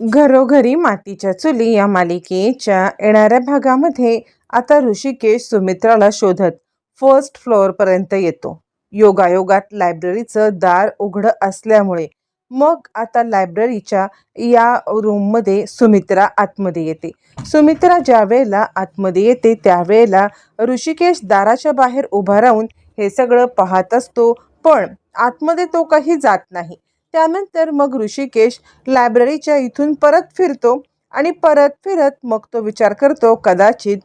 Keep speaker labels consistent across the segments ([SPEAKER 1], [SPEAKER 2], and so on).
[SPEAKER 1] घरोघरी मातीच्या चुली या मालिकेच्या येणाऱ्या भागामध्ये आता ऋषिकेश सुमित्राला शोधत फर्स्ट फ्लोअरपर्यंत येतो. योगायोगात लायब्ररीचं दार उघडं असल्यामुळे मग आता लायब्ररीच्या या रूममध्ये सुमित्रा आतमध्ये येते. सुमित्रा ज्या वेळेला आतमध्ये येते त्यावेळेला ऋषिकेश दाराच्या बाहेर उभा राहून हे सगळं पाहत असतो पण आतमध्ये तो काही जात नाही. त्यानंतर मग ऋषिकेश लायब्ररीच्या इथून परत फिरतो आणि परत फिरत मग तो विचार करतो कदाचित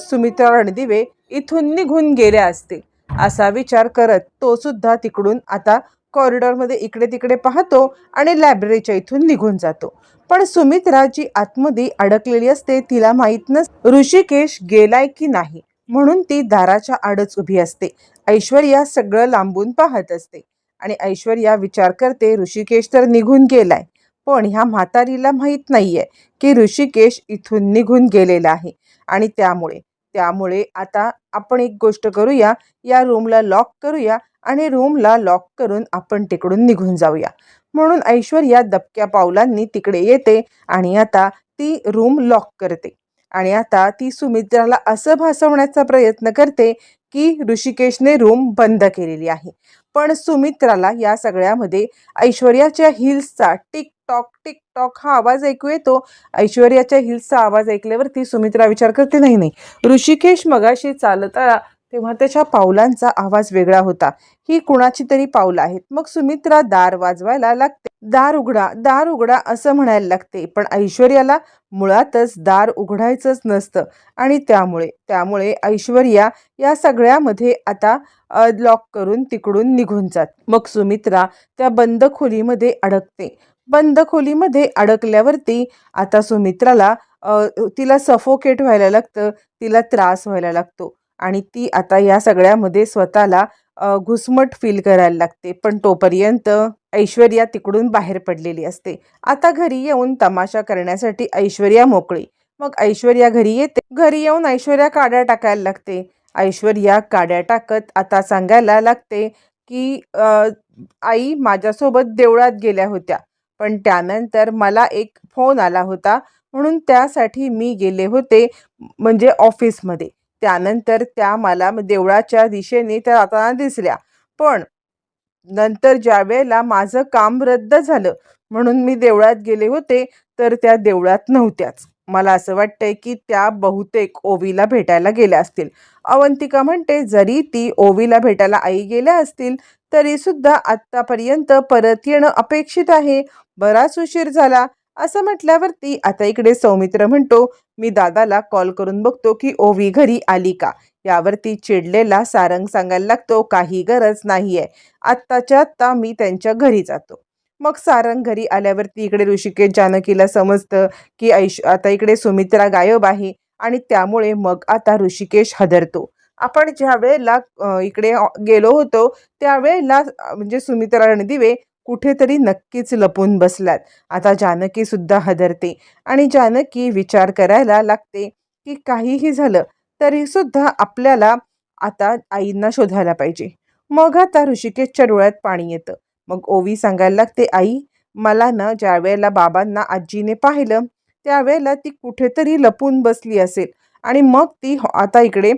[SPEAKER 1] सुमित्रा रणदिवे इथून निघून गेल्या असतील असा विचार करत तो सुद्धा तिकडून आता कॉरिडॉरमध्ये इकडे तिकडे पाहतो आणि लायब्ररीच्या इथून निघून जातो. पण सुमित्रा जी आतमध्ये अडकलेली असते तिला माहीत नस ऋषिकेश गेलाय की नाही. म्हणून ती दाराच्या आडच उभी असते. ऐश्वर्या सगळं लांबून पाहत असते. आणि ऐश्वर्या विचार करते ऋषिकेश तर निघून गेलाय. पण ह्या म्हातारीला माहीत नाही आहे की ऋषिकेश इथून निघून गेलेला आहे. आणि त्यामुळे त्यामुळे आता आपण एक गोष्ट करूया. या रूमला लॉक करूया आणि रूमला लॉक करून आपण तिकडून निघून जाऊया. म्हणून ऐश्वर्या दबक्या पावलांनी तिकडे येते आणि आता ती रूम लॉक करते. आणि आता ती सुमित्राला असं भासवण्याचा प्रयत्न करते की ऋषिकेशने रूम बंद केलेली आहे. पण सुमित्राला या सगळ्यामध्ये ऐश्वर्याच्या हिल्सचा टिक टॉक टिक टॉक हा आवाज ऐकू येतो. ऐश्वर्याच्या हिल्सचा आवाज ऐकल्यावरती सुमित्रा विचार करते नाही नाही. ऋषिकेश मगाशी चालता तेव्हा त्याच्या पावलांचा आवाज वेगळा होता. ही कुणाची तरी पावलं आहेत. मग सुमित्रा दार वाजवायला लागते. दार उघडा दार उघडा असं म्हणायला लागते. पण ऐश्वर्याला मुळातच दार उघडायचंच नसतं. आणि त्यामुळे त्यामुळे ऐश्वर्या या सगळ्यामध्ये आता लॉक करून तिकडून निघून जात. मग सुमित्रा त्या बंद खोलीमध्ये अडकते. बंद खोलीमध्ये अडकल्यावरती आता सुमित्राला तिला सफोकेट व्हायला लागतं. तिला त्रास व्हायला लागतो. आणि ती आता या सगळ्यामध्ये स्वतःला घुसमट फील करायला लागते. पण तोपर्यंत ऐश्वर्या तिकडून बाहेर पडलेली असते. आता घरी येऊन तमाशा करण्यासाठी ऐश्वर्या मोकळी. मग ऐश्वर्या घरी येते. घरी येऊन ऐश्वर्या काड्या टाकायला लागते. ऐश्वर्या काड्या टाकत आता सांगायला लागते की आई माझ्यासोबत देवळात गेल्या होत्या. पण त्यानंतर मला एक फोन आला होता. म्हणून त्यासाठी मी गेले होते म्हणजे ऑफिसमध्ये त्यानंतर त्या मला देवळाच्या दिशेने त्या जाताना दिसल्या. पण नंतर ज्या वेळेला माझं काम रद्द झालं म्हणून मी देवळात गेले होते तर त्या देवळात नव्हत्याच. मला असं वाटतंय की त्या बहुतेक ओवीला भेटायला गेल्या असतील. अवंतिका म्हणते जरी ती ओवीला भेटायला आई गेल्या असतील तरी सुद्धा आत्तापर्यंत परत येणं अपेक्षित आहे. बराच उशीर झाला असं म्हटल्यावरती आता इकडे सौमित्र म्हणतो मी दादाला कॉल करून बघतो की ओवी घरी आली का? यावरती चिडलेला सारंग सांगायला लागतो काही गरज नाहीये. आत्ताच्या आत्ता मी त्यांच्या घरी जातो. मग सारंग घरी आल्यावरती इकडे ऋषिकेश जानकीला समजतं की ऐश आता इकडे सुमित्रा गायब आहे आणि त्यामुळे मग आता ऋषिकेश हदरतो. आपण ज्या वेळेला इकडे गेलो होतो त्यावेळेला म्हणजे सुमित्रा रणदिवे कुठेतरी नक्कीच लपून बसलात. आता जानकी सुद्धा हदरते आणि जानकी विचार करायला लागते की काहीही झालं तरी सुद्धा आपल्याला आता आईंना शोधायला पाहिजे. मग आता ऋषिकेशच्या डोळ्यात पाणी येतं. मग ओवी सांगायला लागते आई मला ना ज्या वेळेला बाबांना आजीने पाहिलं त्यावेळेला ती कुठेतरी लपून बसली असेल आणि मग ती आता इकडे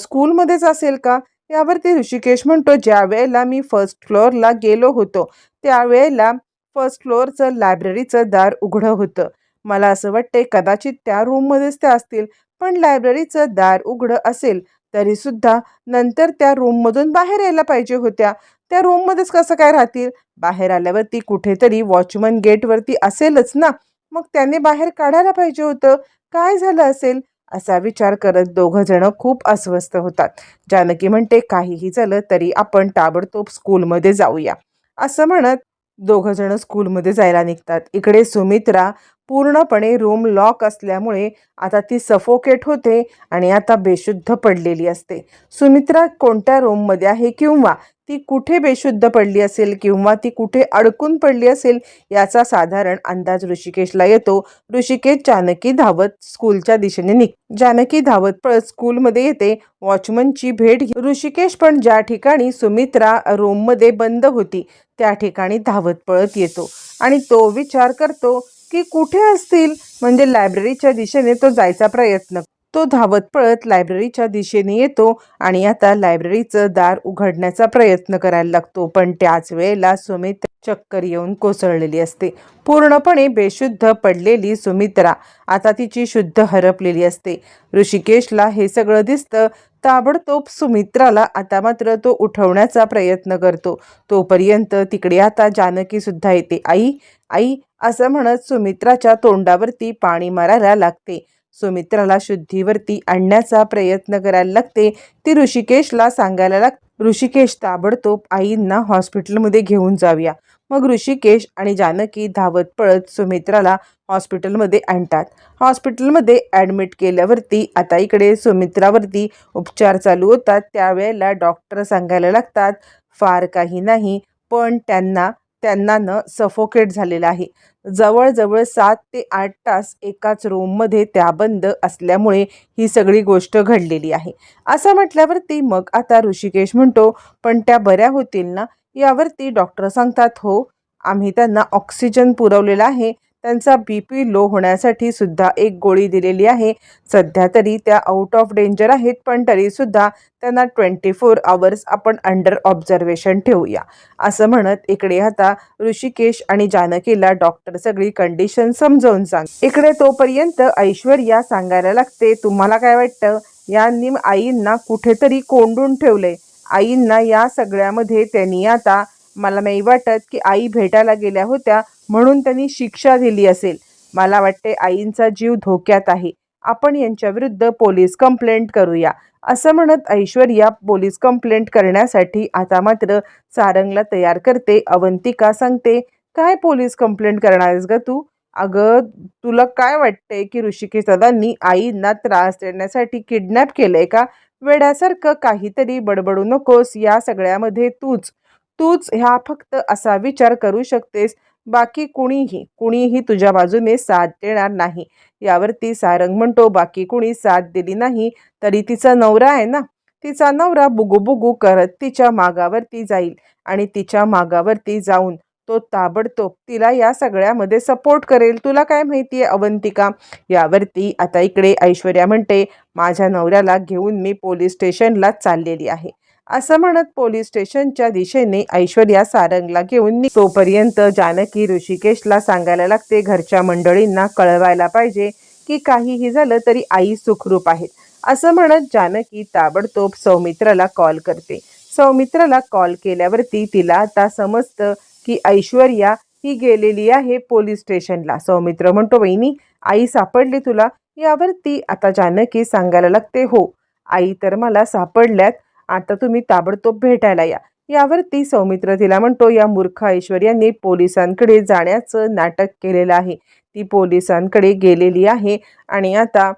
[SPEAKER 1] स्कूलमध्येच असेल का? यावरती ऋषिकेश म्हणतो ज्या वेळेला मी फर्स्ट फ्लोअरला गेलो होतो त्यावेळेला फर्स्ट फ्लोअरचं लायब्ररीचं दार उघडं होतं. मला असं वाटतंय कदाचित त्या रूममध्येच त्या असतील. पण लायब्ररीचं दार उघडं असेल तरीसुद्धा नंतर त्या रूममधून बाहेर यायला पाहिजे होत्या. त्या रूममध्येच कसं काय राहतील? बाहेर आल्यावरती कुठेतरी वॉचमन गेटवरती असेलच ना. मग त्याने बाहेर काढायला पाहिजे होतं. काय झालं असेल? असा विचार करत दोघंजणं खूप अस्वस्थ होतात. जानकी म्हणते काहीही झालं तरी आपण ताबडतोब स्कूलमध्ये जाऊया. असं म्हणत दोघंजणं स्कूलमध्ये जायला निघतात. इकडे सुमित्रा पूर्णपणे रूम लॉक असल्यामुळे आता ती सफोकेट होते आणि आता बेशुद्ध पडलेली असते. सुमित्रा कोणत्या रूममध्ये आहे किंवा ती कुठे बेशुद्ध पडली असेल किंवा ती कुठे अडकून पडली असेल याचा साधारण अंदाज ऋषिकेशला येतो. ऋषिकेश जानकी धावत स्कूलच्या दिशेने निघ. जानकी धावत पळत स्कूलमध्ये येते. वॉचमनची भेट ऋषिकेश पण ज्या ठिकाणी सुमित्रा रूममध्ये बंद होती त्या ठिकाणी धावत पळत येतो. आणि तो विचार करतो की कुठे असतील? म्हणजे लायब्ररीच्या दिशेने तो जायचा प्रयत्न तो धावत पळत लायब्ररीच्या दिशेने येतो आणि आता लायब्ररीचं दार उघडण्याचा प्रयत्न करायला लागतो. पण त्याच वेळेला सुमित्रा चक्कर येऊन कोसळलेली असते. पूर्णपणे बेशुद्ध पडलेली सुमित्रा आता तिची शुद्ध हरपलेली असते. ऋषिकेशला हे सगळं दिसतं. ताबडतोब सुमित्राला आता मात्र तो उठवण्याचा प्रयत्न करतो. तोपर्यंत तिकडे आता जानकीसुद्धा येते. आई आई असं म्हणत सुमित्राच्या तोंडावरती पाणी मारायला लागते. सुमित्राला शुद्धीवरती आणण्याचा प्रयत्न करायला लागते. ती ऋषिकेशला सांगायला लाग ऋषिकेश ताबडतोब आईंना हॉस्पिटलमध्ये घेऊन जाऊया. मग ऋषिकेश आणि जानकी धावत पळत सुमित्राला हॉस्पिटलमध्ये आणतात. हॉस्पिटलमध्ये ॲडमिट केल्यावरती आता इकडे सुमित्रावरती उपचार चालू होतात. त्यावेळेला डॉक्टर सांगायला लागतात फार काही नाही पण त्यांना त्यांना न सफोकेट झालेलं आहे. जवळजवळ सात ते आठ तास एकाच रूममध्ये त्या बंद असल्यामुळे ही सगळी गोष्ट घडलेली आहे. असं म्हटल्यावरती मग आता ऋषिकेश म्हणतो पण त्या बऱ्या होतील ना? यावरती डॉक्टर सांगतात हो आम्ही त्यांना ऑक्सिजन पुरवलेला आहे. त्यांचा बी पी लो होण्यासाठी सुद्धा एक गोळी दिलेली आहे. सध्या तरी त्या आउट ऑफ डेंजर आहेत पण तरीसुद्धा त्यांना ट्वेंटी फोर आवर्स आपण अंडर ऑब्झर्वेशन ठेवूया. असं म्हणत इकडे आता ऋषिकेश आणि जानकीला डॉक्टर सगळी कंडिशन समजावून सांग. इकडे तोपर्यंत ऐश्वर्या सांगायला लागते तुम्हाला काय वाटतं? यांनी आईंना कुठेतरी कोंडून ठेवले आईंना या सगळ्यामध्ये त्यांनी आता मला नाही वाटत की आई भेटायला गेल्या होत्या म्हणून त्यांनी शिक्षा दिली असेल. मला वाटते आईंचा जीव धोक्यात आहे. आपण यांच्याविरुद्ध पोलीस कंप्लेंट करूया. असं म्हणत ऐश्वर्या पोलीस कंप्लेंट करण्यासाठी आता मात्र सारंगला तयार करते. अवंतिका सांगते काय पोलीस कंप्लेंट करणार आहेस ग तू? अगं तुला काय वाटतंय की ऋषिकेश दादांनी आईंना त्रास देण्यासाठी किडनॅप केलंय का? वेड्यासारखं काहीतरी बडबडू नकोस या सगळ्यामध्ये तूच. तूच ह्या फक्त असा विचार करू शकतेस बाकी कुणीही कुणीही तुझ्या बाजूने साथ देणार नाही. यावरती सारंग म्हणतो बाकी कुणी साथ दिली नाही तरी तिचा नवरा आहे ना? तिचा नवरा बुगुबुगू करत तिच्या मागावरती जाईल आणि तिच्या मागावरती जाऊन तो ताबडतोब तिला या सगळ्यामध्ये सपोर्ट करेल. तुला काय माहिती आहे अवंतिका? यावरती आता इकडे ऐश्वर्या म्हणते माझ्या नवऱ्याला घेऊन मी पोलीस स्टेशनला चाललेली आहे. असं म्हणत पोलीस स्टेशनच्या दिशेने ऐश्वर्या सारंगला घेऊन तोपर्यंत जानकी ऋषिकेशला सांगायला लागते घरच्या मंडळींना कळवायला पाहिजे की काहीही झालं तरी आई सुखरूप आहेत. असं म्हणत जानकी ताबडतोब सौमित्राला कॉल करते. सौमित्राला कॉल केल्यावरती तिला आता समजतं की ऐश्वर्या ही गेलेली आहे पोलीस स्टेशनला. सौमित्र म्हणतो वहिनी आई सापडली तुला? यावरती आता जानकी सांगायला लागते हो आई तर मला सापडल्यात आता तुम्ही ताबडतोब भेटायला या. यावरती सौमित्र तिला म्हणतो या मूर्ख ऐश्वर्याने पोलिसांकडे जाण्याचं नाटक केलेलं आहे. ती पोलिसांकडे गेलेली आहे आणि आता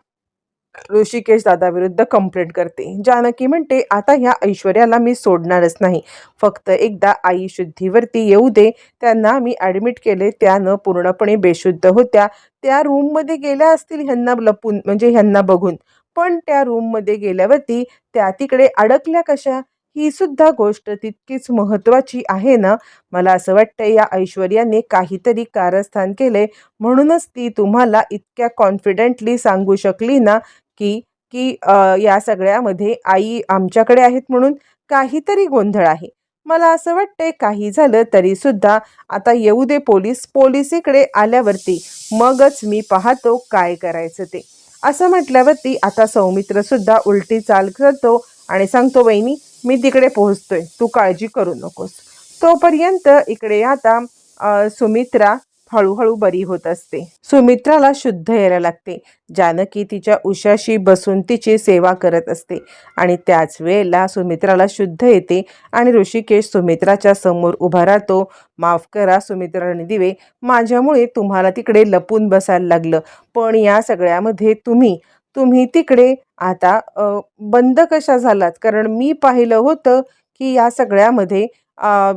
[SPEAKER 1] ऋषिकेश दादाविरुद्ध कंप्लेंट करते. जानकी म्हणते आता ह्या ऐश्वर्याला मी सोडणारच नाही. फक्त एकदा आई शुद्धीवरती येऊ दे. त्यांना मी ॲडमिट केले त्या न पूर्णपणे बेशुद्ध होत्या. त्या रूममध्ये गेल्या असतील ह्यांना लपून म्हणजे ह्यांना बघून. पण त्या रूममध्ये गेल्यावरती त्या तिकडे अडकल्या कशा? ही सुद्धा गोष्ट तितकीच महत्त्वाची आहे ना? मला असं वाटतं या ऐश्वर्याने काहीतरी कारस्थान केले म्हणूनच ती तुम्हाला इतक्या कॉन्फिडेंटली सांगू शकली ना की की या सगळ्यामध्ये आई आमच्याकडे आहेत म्हणून काहीतरी गोंधळ आहे. मला असं वाटतंय काही झालं तरी सुद्धा आता येऊ दे पोलीस पोलिसीकडे आल्यावरती मगच मी पाहतो काय करायचं ते. असं म्हटल्यावरती आता सौमित्र सुद्धा उलटी चाल करतो आणि सांगतो वहिनी मी तिकडे पोहोचतोय. तू काळजी करू नकोस. तोपर्यंत इकडे आता सुमित्रा हळूहळू बरी होत असते. सुमित्राला शुद्ध यायला लागते. जानकी तिच्या उशाशी बसून तिची सेवा करत असते आणि त्याच वेळेला सुमित्राला शुद्ध येते आणि ऋषिकेश सुमित्राच्या समोर उभा राहतो. माफ करा सुमित्राने दिवे माझ्यामुळे तुम्हाला तिकडे लपून बसायला लागलं. पण या सगळ्यामध्ये तुम्ही तुम्ही तिकडे आता बंद कशा झालात? कारण मी पाहिलं होतं की या सगळ्यामध्ये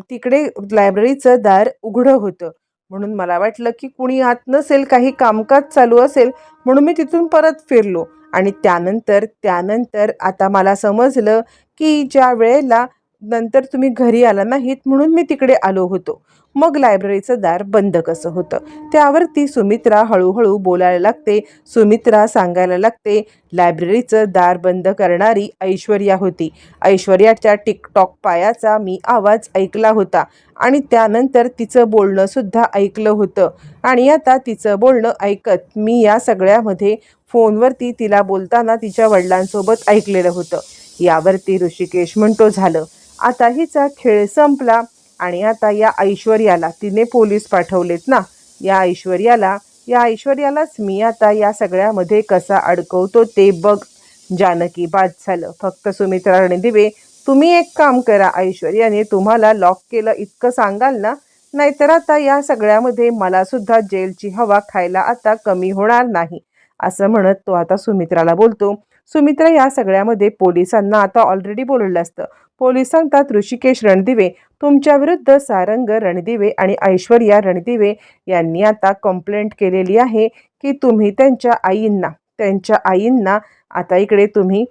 [SPEAKER 1] तिकडे लायब्ररीचं दार उघडं होतं. म्हणून मला वाटलं की कुणी आत नसेल काही कामकाज चालू असेल म्हणून मी तिथून परत फिरलो. आणि त्यानंतर त्यानंतर आता मला समजलं की ज्या वेळेला नंतर तुम्ही घरी आला नाहीत म्हणून मी तिकडे आलो होतो. मग लायब्ररीचं दार बंद कसं होतं? त्यावरती सुमित्रा हळूहळू बोलायला लागते सुमित्रा सांगायला लागते लायब्ररीचं दार बंद करणारी ऐश्वर्या होती. ऐश्वर्याच्या टिकटॉक पायाचा मी आवाज ऐकला होता आणि त्यानंतर तिचं बोलणंसुद्धा ऐकलं होतं. आणि आता तिचं बोलणं ऐकत मी या सगळ्यामध्ये फोनवरती तिला बोलताना तिच्या वडिलांसोबत ऐकलेलं होतं. यावरती ऋषिकेश म्हणतो झालं. आता हिचा खेळ संपला आणि आता या ऐश्वर्याला तिने पोलीस पाठवलेत ना. या ऐश्वर्याला या ऐश्वर्यालाच मी आता या सगळ्यामध्ये कसा अडकवतो ते बघ. जानकी बाद झालं. फक्त सुमित्रा दिवे तुम्ही एक काम करा ऐश्वर्याने तुम्हाला लॉक केलं इतकं सांगाल ना? नाहीतर आता या सगळ्यामध्ये मलासुद्धा जेलची हवा खायला आता कमी होणार नाही. असं म्हणत तो आता सुमित्राला बोलतो सुमित्रा या सगळ्यामध्ये पोलिसांना आता ऑलरेडी बोललेलं असतं. पोलीस सांगतात ऋषिकेश रणदिवे तुमच्या विरुद्ध सारंग रणदिवे आणि ऐश्वर्या रणदिवे यांनी आता कंप्लेंट केलेली आहे की तुम्ही त्यांच्या आईंना त्यांच्या आईंना आता इकडे तुम्ही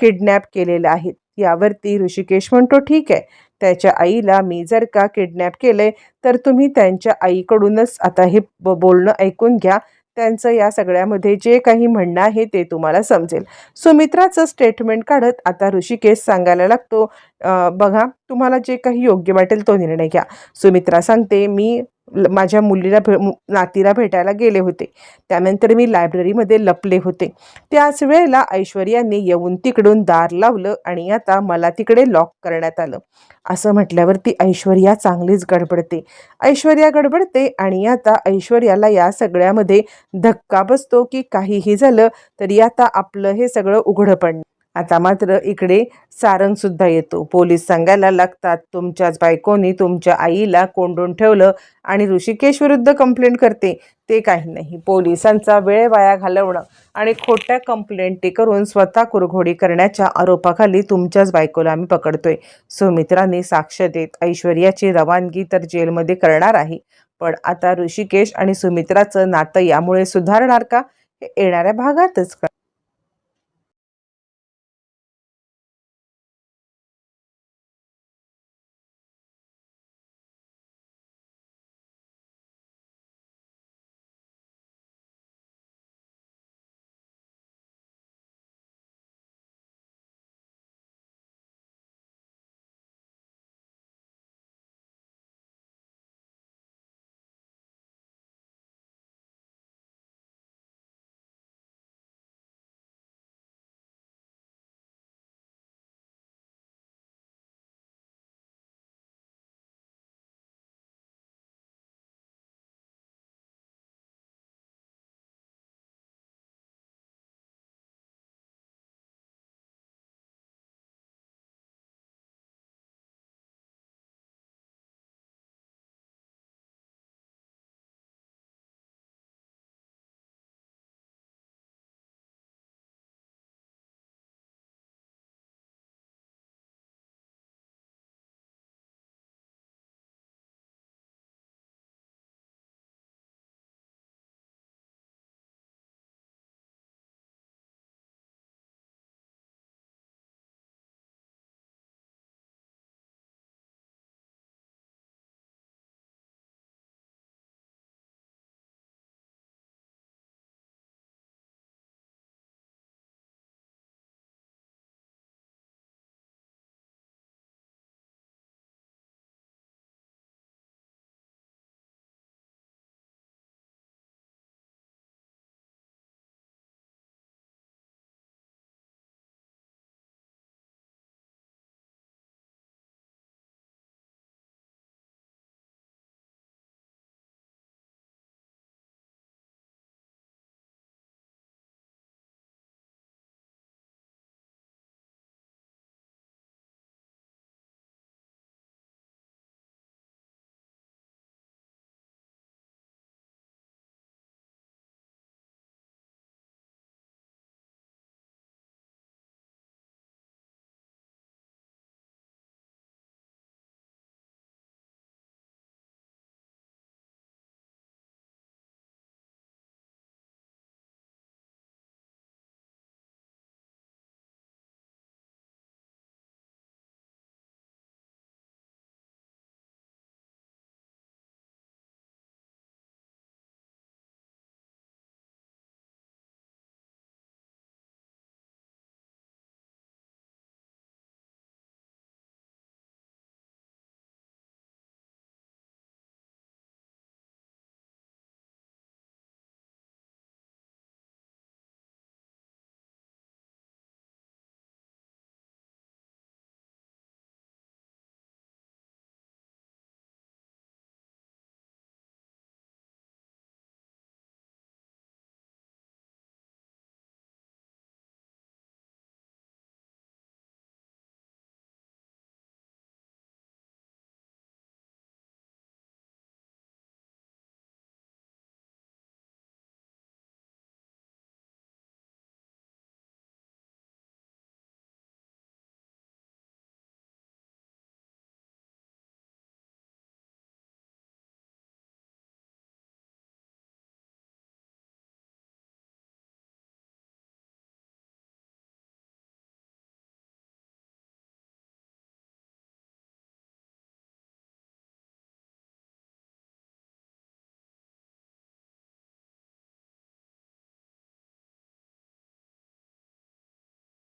[SPEAKER 1] किडनॅप केलेलं आहे. यावरती ऋषिकेश म्हणतो ठीक आहे. त्याच्या आईला मी जर का किडनॅप केलंय तर तुम्ही त्यांच्या आईकडूनच आता हे ब- बोलणं ऐकून घ्या. त्यांचं या सगळ्यामध्ये जे काही म्हणणं आहे ते तुम्हाला समजेल. सुमित्राचं स्टेटमेंट काढत आता ऋषिकेश सांगायला लागतो बघा तुम्हाला जे काही योग्य वाटेल तो निर्णय घ्या. सुमित्रा सांगते मी माझ्या मुलीला भे नातीला भेटायला गेले होते. त्यानंतर मी लायब्ररीमध्ये लपले होते. त्याच वेळेला ऐश्वर्याने येऊन तिकडून दार लावलं आणि आता मला तिकडे लॉक करण्यात आलं. असं म्हटल्यावरती ऐश्वर्या चांगलीच गडबडते. ऐश्वर्या गडबडते आणि आता ऐश्वर्याला या सगळ्यामध्ये धक्का बसतो की काहीही झालं तरी आता आपलं हे सगळं उघडं पडणं आता मात्र इकडे सारंग सुद्धा येतो. पोलीस सांगायला लागतात तुमच्याच बायकोनी तुमच्या आईला कोंडून ठेवलं आणि ऋषिकेश विरुद्ध कंप्लेंट करते. ते काही नाही. पोलिसांचा वेळ वाया घालवणं आणि खोट्या कंप्लेंटी करून स्वतः कुरघोडी करण्याच्या आरोपाखाली तुमच्याच बायकोला आम्ही पकडतोय. सुमित्राने साक्ष देत ऐश्वर्याची रवानगी तर जेलमध्ये करणार आहे. पण आता ऋषिकेश आणि सुमित्राचं नातं यामुळे सुधारणार का? हे येणाऱ्या भागातच का